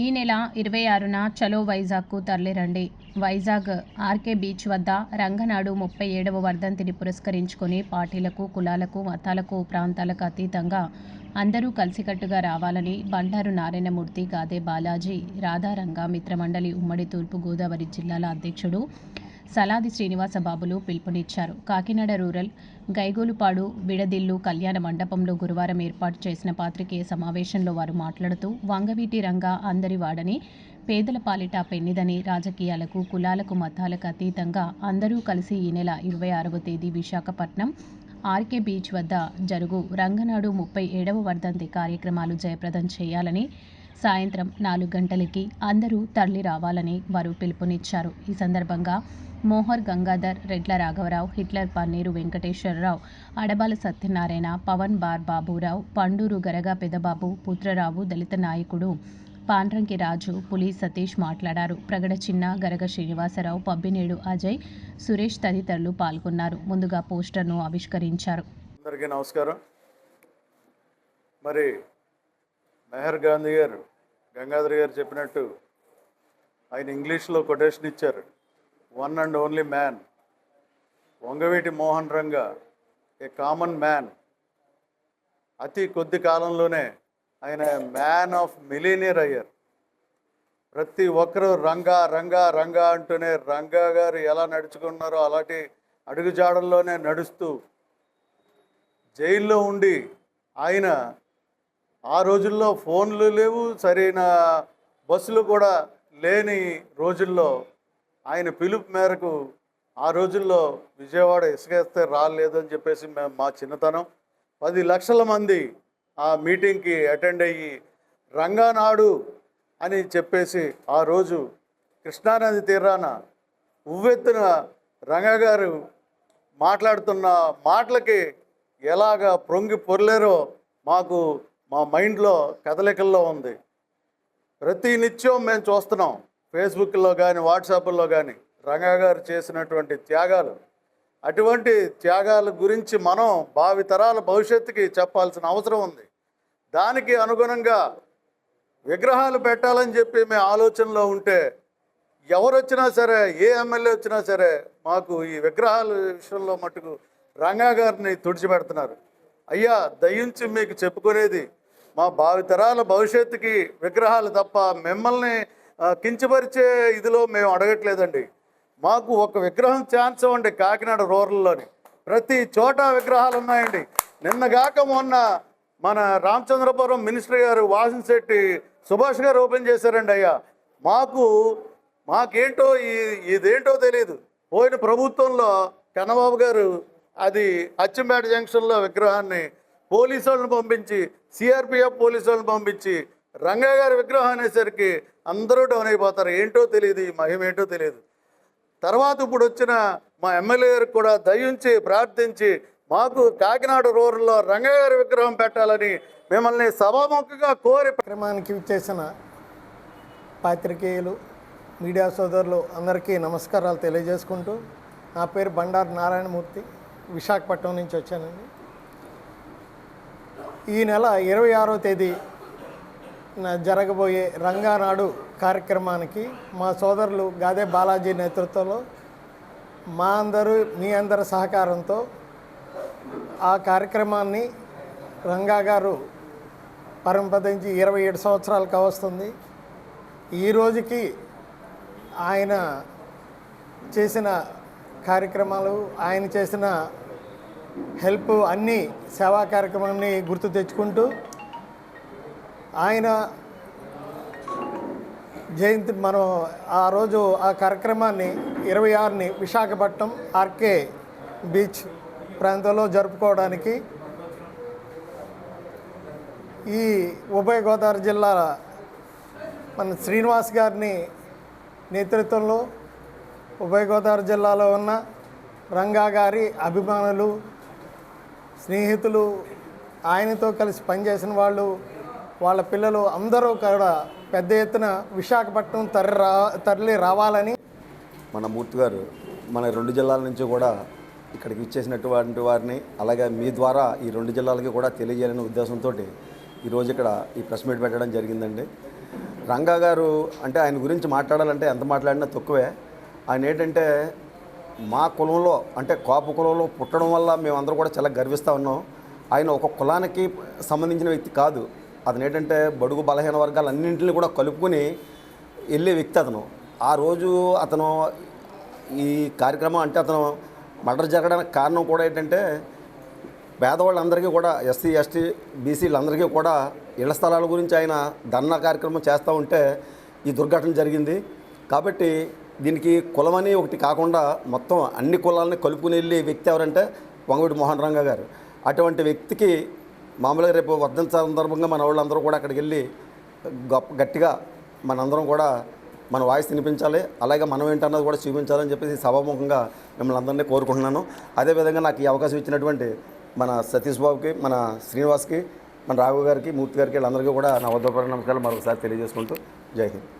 ఈ నెల ఇరవై ఆరున చలో వైజాగ్కు తరలిరండి. వైజాగ్ ఆర్కే బీచ్ వద్ద రంగనాడు ముప్పై ఏడవ వర్ధంతిని పురస్కరించుకొని పార్టీలకు కులాలకు మతాలకు ప్రాంతాలకు అతీతంగా అందరూ కలిసికట్టుగా రావాలని బండారు నారాయణమూర్తి గాదే బాలాజీ రాధారంగ మిత్రమండలి ఉమ్మడి తూర్పు గోదావరి జిల్లాల అధ్యక్షుడు సలాది శ్రీనివాస బాబులు పిలుపునిచ్చారు. కాకినాడ రూరల్ గైగోలుపాడు విడదిల్లు కళ్యాణ మండపంలో గురువారం ఏర్పాటు చేసిన పాత్రికేయ సమావేశంలో వారు మాట్లాడుతూ వంగవీటి రంగ అందరి వాడని పేదల పాలిట పెన్నిదని రాజకీయాలకు కులాలకు మతాలకు అతీతంగా అందరూ కలిసి ఈ నెల ఇరవై ఆరవ తేదీ విశాఖపట్నం ఆర్కే బీచ్ వద్ద జరుగు రంగనాడు ముప్పై ఏడవ వర్ధంతి కార్యక్రమాలు జయప్రదం చేయాలని సాయంత్రం నాలుగు గంటలకి అందరూ తరలి రావాలని వారు పిలుపునిచ్చారు. ఈ సందర్భంగా మోహర్ గంగాధర్ రెడ్ల రాఘవరావు హిట్లర్ పన్నీరు వెంకటేశ్వరరావు అడబాల సత్యనారాయణ పవన్ బార్ బాబురావు పండూరు గరగా పెదబాబు పుత్రరావు దళిత నాయకుడు పాండ్రంకి రాజు పులి సతీష్ మాట్లాడారు. ప్రగడ చిన్న గరగ శ్రీనివాసరావు పబ్బినేడు అజయ్ సురేష్ తదితరులు పాల్గొన్నారు. ముందుగా పోస్టర్ను ఆవిష్కరించారు. అందరికీ నమస్కారం. మరి మెహర్ గాంధీ గారు గంగాధర్ గారు చెప్పినట్టు ఆయన ఇంగ్లీష్లో కొటేషన్ ఇచ్చారు. One and only man Vangaveeti Mohan Ranga a common man అతి కొద్ది కాలంలోనే ఆయన మ్యాన్ ఆఫ్ మిలీనియర్ అయ్యారు. ప్రతి ఒక్కరూ రంగా రంగా రంగా అంటూనే రంగా గారు ఎలా నడుచుకున్నారో అలాంటి అడుగుజాడల్లోనే నడుస్తూ జైల్లో ఉండి ఆయన ఆ రోజుల్లో ఫోన్లు లేవు సరైన బస్సులు కూడా లేని రోజుల్లో ఆయన పిలుపు మేరకు ఆ రోజుల్లో విజయవాడ ఇసుకేస్తే రాలేదు అని చెప్పేసి మేము మా చిన్నతనం. పది లక్షల మంది ఆ మీటింగ్కి అటెండ్ అయ్యి రంగానాడు అని చెప్పేసి ఆ రోజు కృష్ణానది తీరాన ఉవ్వెత్తున రంగా గారు మాట్లాడుతున్న మాటలకి ఎలాగ పొంగి పొరలేరో మాకు మా మైండ్లో కదలికల్లో ఉంది. ప్రతి నిత్యం మేము చూస్తున్నాం. ఫేస్బుక్లో కానీ వాట్సాప్లో కానీ రంగా గారు చేసినటువంటి త్యాగాలు అటువంటి త్యాగాల గురించి మనం భావితరాల భవిష్యత్తుకి చెప్పాల్సిన అవసరం ఉంది. దానికి అనుగుణంగా విగ్రహాలు పెట్టాలని చెప్పి మేము ఆలోచనలో ఉంటే ఎవరు వచ్చినా సరే ఏ ఎమ్మెల్యే వచ్చినా సరే మాకు ఈ విగ్రహాల విషయంలో మటుకు రంగా గారిని తుడిచిపెడుతున్నారు. అయ్యా దయించి మీకు చెప్పుకునేది మా భావితరాల భవిష్యత్తుకి విగ్రహాలు తప్ప మిమ్మల్ని కించపరిచే ఇదిలో మేము అడగట్లేదండి. మాకు ఒక విగ్రహం ఛాన్స్ ఇవ్వండి కాకినాడ రూరల్లోని. ప్రతి చోట విగ్రహాలు ఉన్నాయండి. నిన్నగాక మొన్న మన రామచంద్రపురం మినిస్టర్ గారు వాసనశెట్టి సుభాష్ గారు ఓపెన్ చేశారండి అయ్యా. మాకు మాకేంటో ఈ ఇదేంటో తెలియదు పోయిన ప్రభుత్వంలో కన్నబాబు గారు అది అచ్చంపేట జంక్షన్లో విగ్రహాన్ని పోలీసు వాళ్ళని పంపించి సిఆర్పిఎఫ్ పోలీసు వాళ్ళని పంపించి రంగయ్య గారి విగ్రహం అనేసరికి అందరూ డౌన్ అయిపోతారు. ఏంటో తెలియదు ఈ మహిమ ఏంటో తెలియదు తర్వాత ఇప్పుడు వచ్చిన మా ఎమ్మెల్యే గారికి కూడా దయించి ప్రార్థించి మాకు కాకినాడ రూరల్లో రంగయ్య గారి విగ్రహం పెట్టాలని మిమ్మల్ని సభాముఖంగా కోరి క్రమానికి చేసిన పాత్రికేయులు మీడియా సోదరులు అందరికీ నమస్కారాలు తెలియజేసుకుంటూ నా పేరు బండారు నారాయణమూర్తి విశాఖపట్నం నుంచి వచ్చానండి. ఈ నెల ఇరవై ఆరో తేదీ జరగబోయే రంగానాడు కార్యక్రమానికి మా సోదరులు గాదే బాలాజీ నేతృత్వంలో మా అందరూ మీ అందరి సహకారంతో ఆ కార్యక్రమాన్ని రంగా గారు పరంపదించి ఇరవై ఏడు సంవత్సరాలు కావస్తుంది ఈ రోజుకి ఆయన చేసిన కార్యక్రమాలు ఆయన చేసిన హెల్ప్ అన్నీ సేవా కార్యక్రమాన్ని గుర్తు తెచ్చుకుంటూ ఆయన జయంతి మనం ఆ రోజు ఆ కార్యక్రమాన్ని ఇరవై ఆరుని విశాఖపట్నం ఆర్కే బీచ్ ప్రాంతంలో జరుపుకోవడానికి ఈ ఉభయ గోదావరి జిల్లా మన శ్రీనివాస్ గారిని నేతృత్వంలో ఉభయ గోదావరి జిల్లాలో ఉన్న రంగా గారి అభిమానులు స్నేహితులు ఆయనతో కలిసి పనిచేసిన వాళ్ళు వాళ్ళ పిల్లలు అందరూ కూడా పెద్ద ఎత్తున విశాఖపట్నం తరలి రా తరలి రావాలని మన మూర్తి గారు మన రెండు జిల్లాల నుంచి కూడా ఇక్కడికి ఇచ్చేసినటువంటి వారిని అలాగే మీ ద్వారా ఈ రెండు జిల్లాలకి కూడా తెలియజేయాలనే ఉద్దేశంతో ఈరోజు ఇక్కడ ఈ ప్రెస్ మీట్ పెట్టడం జరిగిందండి. రంగా గారు అంటే ఆయన గురించి మాట్లాడాలంటే ఎంత మాట్లాడినా తక్కువే. ఆయన ఏంటంటే మా కులంలో అంటే కాపు కులంలో పుట్టడం వల్ల మేమందరూ కూడా చాలా గర్విస్తూ ఉన్నాం. ఆయన ఒక కులానికి సంబంధించిన వ్యక్తి కాదు. అతను ఏంటంటే బడుగు బలహీన వర్గాలన్నింటినీ కూడా కలుపుకొని వెళ్ళే వ్యక్తి అతను. ఆ రోజు అతను ఈ కార్యక్రమం అంటే అతను మర్డర్ జరగడానికి కారణం కూడా ఏంటంటే పేదవాళ్ళందరికీ కూడా ఎస్సీ ఎస్టీ బీసీలందరికీ కూడా ఇళ్ళ స్థలాల గురించి ఆయన ధర్నా కార్యక్రమం చేస్తూ ఉంటే ఈ దుర్ఘటన జరిగింది. కాబట్టి దీనికి కులమని ఒకటి కాకుండా మొత్తం అన్ని కులాలని కలుపుకుని వెళ్ళే వ్యక్తి ఎవరంటే వంగవీటి మోహన్ రంగ గారు. అటువంటి వ్యక్తికి మామూలుగా రేపు వర్ధన సందర్భంగా మన వాళ్ళందరూ కూడా అక్కడికి వెళ్ళి గొప్ప గట్టిగా మనందరం కూడా మన వాయిస్ వినిపించాలి. అలాగే మనం ఏంటన్నది కూడా చూపించాలని చెప్పేసి సభాముఖంగా మిమ్మల్ని అందరినీ కోరుకుంటున్నాను. అదేవిధంగా నాకు ఈ అవకాశం ఇచ్చినటువంటి మన సతీష్ బాబుకి మన శ్రీనివాస్కి మన రాఘవ గారికి మూర్తి గారికి వీళ్ళందరికీ కూడా నా వద్ద నమస్కారాలు మరొకసారి తెలియజేసుకుంటూ జై హింద్.